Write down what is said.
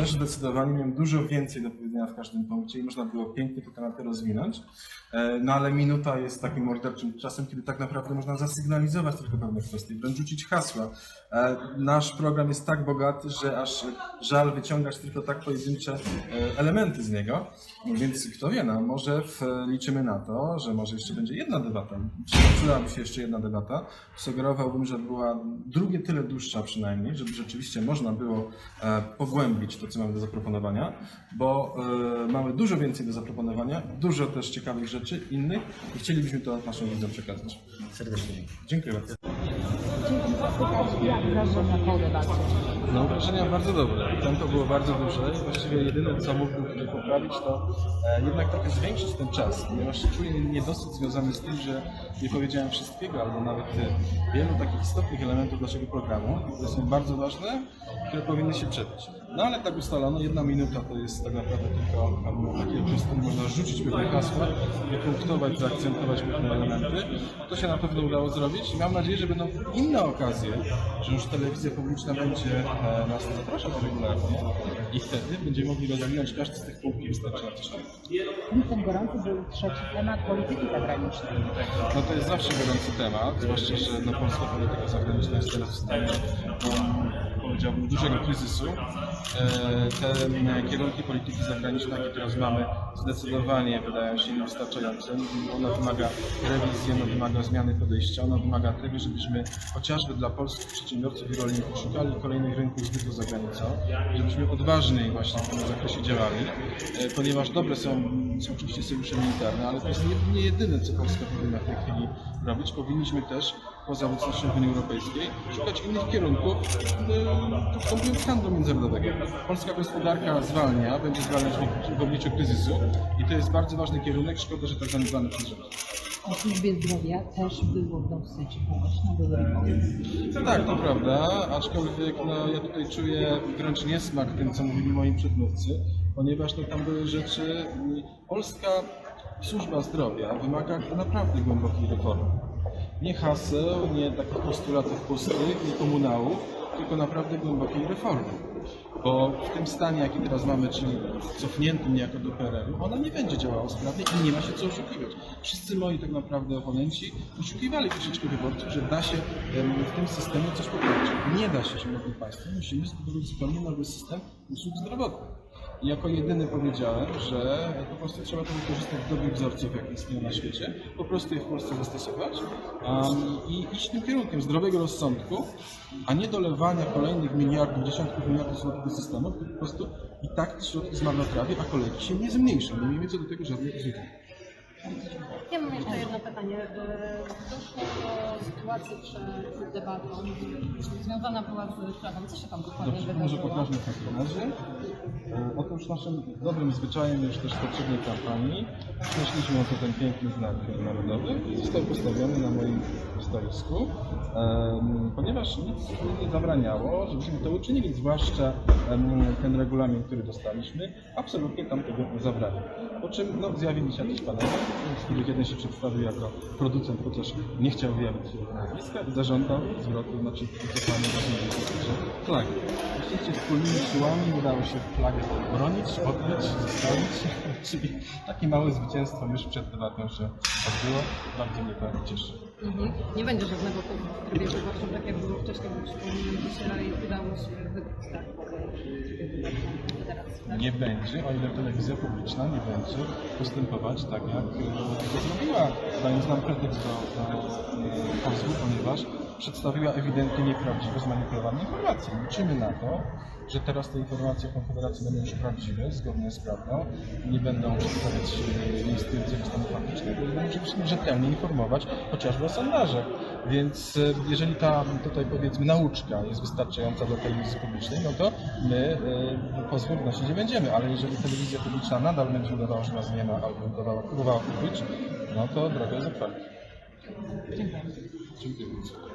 też zdecydowanie miałem dużo więcej do powiedzenia w każdym punkcie i można było pięknie te tematy rozwinąć. E, No ale minuta jest takim morderczym czasem, kiedy tak naprawdę można zasygnalizować tylko pewne kwestie, wręcz rzucić hasła. E, Nasz program jest tak bogaty, że aż żal wyciągać tylko tak pojedyncze e, elementy z niego. Więc kto wie, no, może w, liczymy na to, że może jeszcze będzie jedna debata. Przydałaby się jeszcze jedna debata. Sugerowałbym, że była drugie tyle dłuższa przynajmniej, żeby rzeczywiście można było pogłębić to, co mamy do zaproponowania, bo e, mamy dużo więcej do zaproponowania, dużo też ciekawych rzeczy innych i chcielibyśmy to naszym widzom przekazać. Serdecznie dziękuję. Dziękuję bardzo. Jak wrażenia po debacie? No wrażenia bardzo dobre. Tempo było bardzo duże i właściwie jedyne co mógłbym tutaj poprawić to e, jednak trochę zwiększyć ten czas, ponieważ czuję niedosyt związany z tym, że nie powiedziałem wszystkiego albo nawet e, wielu takich istotnych elementów naszego programu, które są bardzo ważne, które powinny się przebić. No ale tak ustalono, jedna minuta to jest tak naprawdę tylko um, takie prostu można rzucić pewne hasła, wypunktować, zaakcentować pewne elementy. To się na pewno udało zrobić i mam nadzieję, że będą inne okazje, że już telewizja publiczna będzie e, nas zapraszać regularnie i wtedy będziemy mogli rozwinąć każdy z tych punktów wystarczająco szybko. Punktem gorącym był trzeci temat polityki zagranicznej. No to jest zawsze gorący temat, zwłaszcza, że no, polska polityka zagraniczna jest teraz w stanie, powiedziałbym, dużego kryzysu. E, te m, kierunki polityki zagranicznej, jakie teraz mamy, zdecydowanie wydają się niewystarczające. Ona wymaga rewizji, ona wymaga zmiany podejścia, ona wymaga tego, żebyśmy chociażby dla polskich przedsiębiorców i rolników szukali kolejnych rynków zbytu za granicą, żebyśmy odważniej właśnie w tym zakresie działali, e, ponieważ dobre są, są oczywiście sojusze militarne, ale to jest nie, nie jedyne, co Polska powinna w tej chwili robić. Powinniśmy też poza obecnością w Unii Europejskiej szukać innych kierunków e, wstąpienia handlu międzynarodowego. Polska gospodarka zwalnia, będzie zwalniać w- w obliczu kryzysu i to jest bardzo ważny kierunek. Szkoda, że tak zaniedbany przez rząd. O służbie zdrowia też było dosyć głośno, były. No tak, to prawda, aczkolwiek no, ja tutaj czuję wręcz niesmak tym, co mówili moi przedmówcy, ponieważ no, tam były rzeczy... Polska służba zdrowia wymaga naprawdę głębokiej reformy. Nie haseł, nie takich postulatów pustych, nie komunałów, tylko naprawdę głębokiej reformy. Bo w tym stanie, jaki teraz mamy, czyli cofniętym niejako do PRL-u, ona nie będzie działała sprawnie i nie ma się co oszukiwać. Wszyscy moi tak naprawdę oponenci oszukiwali troszeczkę wyborców, że da się w tym systemie coś poprawić. Nie da się, Szanowni Państwo. Musimy zbudować zupełnie nowy system usług zdrowotnych. Jako jedyny powiedziałem, że po prostu trzeba to wykorzystać dobrych wzorców, jakie istnieją na świecie, po prostu je w Polsce zastosować um, i iść tym kierunkiem zdrowego rozsądku, a nie dolewania kolejnych miliardów, dziesiątków miliardów złotych do systemu, po prostu i tak te środki zmarnotrawi, a kolejki się nie zmniejszą. Nie miejmy co do tego żadnych iluzji. Ja mam jeszcze jedno pytanie. E, Doszło do sytuacji przed debatą, związana była z prawem. Co się tam dokładnie Dobrze, może wydarzyło? pokażmy w takim razie. E, Otóż naszym dobrym zwyczajem już też w poprzedniej kampanii przynieśliśmy oto ten piękny znak narodowy i został postawiony na moim stoisku, ponieważ nic nie zabraniało, żebyśmy to uczynili, zwłaszcza ten regulamin, który dostaliśmy, absolutnie tam tego nie. Po czym no, zjawili się jakiś panowie, z których jeden się przedstawił jako producent, chociaż nie chciał wyjawić swojego nazwiska zażądał zwrotu, znaczy wycofania flagi. Oczywiście wspólnymi siłami udało się flagę bronić, odbić, zostawić, czyli takie małe zwycięstwo już przed debatą się odbyło. Bardzo mnie to cieszy. Mhm. Nie będzie żadnego trybie wyborczym, tak jak było wcześniej, bo przypomnę, dzisiaj udało się wygrać tak, teraz. tak? Nie będzie, o ile telewizja publiczna nie będzie postępować tak, jak e, to zrobiła, dając nam pretekst do, do e, pozwu, ponieważ przedstawiła ewidentnie nieprawdziwe, zmanipulowane informacje. Liczymy na to, że teraz te informacje Konfederacji będą już prawdziwe, zgodne z prawdą, nie będą przedstawiać e, nieistniejącego stanu faktycznego i będą wszystkim rzetelnie informować chociażby o sondażach. Więc e, jeżeli ta tutaj powiedzmy nauczka jest wystarczająca dla telewizji publicznej, no to my e, pozwól nie będziemy, ale jeżeli telewizja publiczna nadal będzie udawała, że nas nie ma albo udawała, próbowała ukryć, no to droga jest otwarta. Dziękuję bardzo.